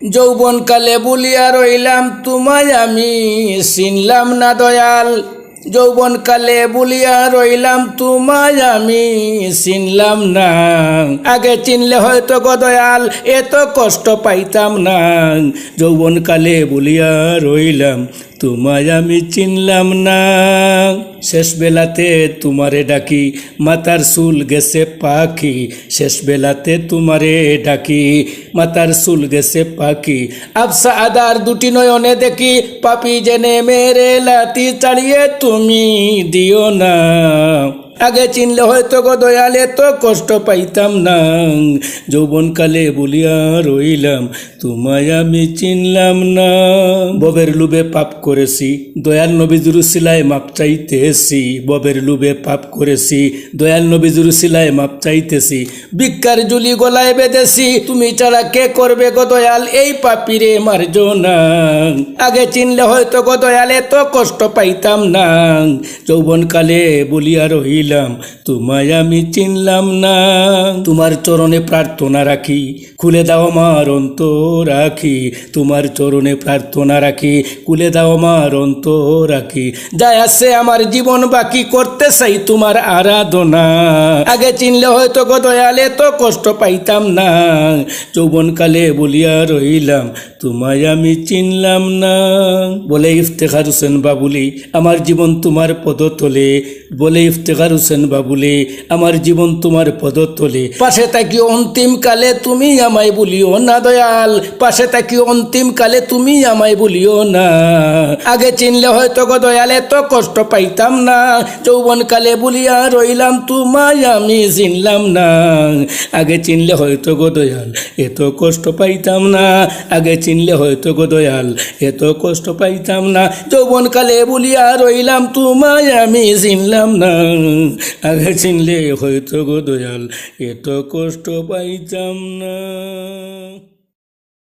যৌবনকালে বলিয়া রইলাম, তোমায় আমি চিনলাম না দয়াল। যৌবনকালে বলিয়া রইলাম, তোমায় আমি চিনলাম না। আগে চিনলে হয়তো গো দয়াল এত কষ্ট পাইতাম না। যৌবনকালে বলিয়া রইলাম, তোমায় আমি চিনলাম না। শেষ বেলাতে তোমারে ডাকি, মাতার চুল গেছে পাখি। শেষ বেলাতে তোমারে ডাকি, মাতার চুল গেছে পাখি। আবসা আদার দুটি নয়নে দেখি, পাপি জেনে মেরে লাতি চালিয়ে তুমি দিও না। আগে চিনলে হয়তো গো দয়ালে তো কষ্ট পাইতাম না। যৌবনকালে বলিয়া রইলাম, তোমায় আমি চিনলাম না। ববের লুবে পাপ করেছি, দয়াল নবীজুর সিলাই মাপ চাইতেছি। ববের লুবে পাপ করেছি, দয়াল নবীজুর সিলাই মাপ চাইতেছি। ভিক্ষার জুলি গলায় বেঁধেছি, তুমি ছাড়া কে করবে গো দয়াল এই পাপিরে মারজো না আগে চিনলে হয়তো গো দয়ালে তো কষ্ট পাইতাম না। যৌবনকালে বলিয়া রহিলাম তোমায় আমি চিনলাম না। তোমার চরণে প্রার্থনা রাখি, খুলে দাও আমার অন্তর রাখি তোমার চরণে প্রার্থনা রাখি, খুলে দাও আমার অন্তর রাখি যায় আছে, আমার জীবন বাকি করতে চাই তোমার আরাধনা। আগে চিনলে হয়তো গো দয়ালে তো কষ্ট পাইতাম না। যৌবনকালে বলিয়া রইলাম তোমায় আমি চিনলাম না। বলে ইফতেখার হোসেন বাবুলি, আমার জীবন তোমার পদতলে। বলে ইফতেখার হোসেন বাবুলি আমার জীবন তোমার পদতলে পাশে থাকি অন্তিম কালে তুমি আমায় বলিও না দয়াল, পাশে থাকি অন্তিম কালে তুমি আমায় বলিও না। আগে চিনলে হয়তো গো দয়াল, এত কষ্ট পাইতাম না। যৌবন কালে বলিয়া রইলাম তোমায়, আমি চিনলাম না। আগে চিনলে হয়তো গো দয়াল, এত কষ্ট পাইতাম না। আগে চিনলে হয়তো গো দয়াল, এত কষ্ট পাইতাম না। যৌবন কালে বলিয়া রইলাম তোমায়, আমি চিনলাম না। আগে চিনলে হয়তো গো দয়াল এত কষ্ট পাইতাম না।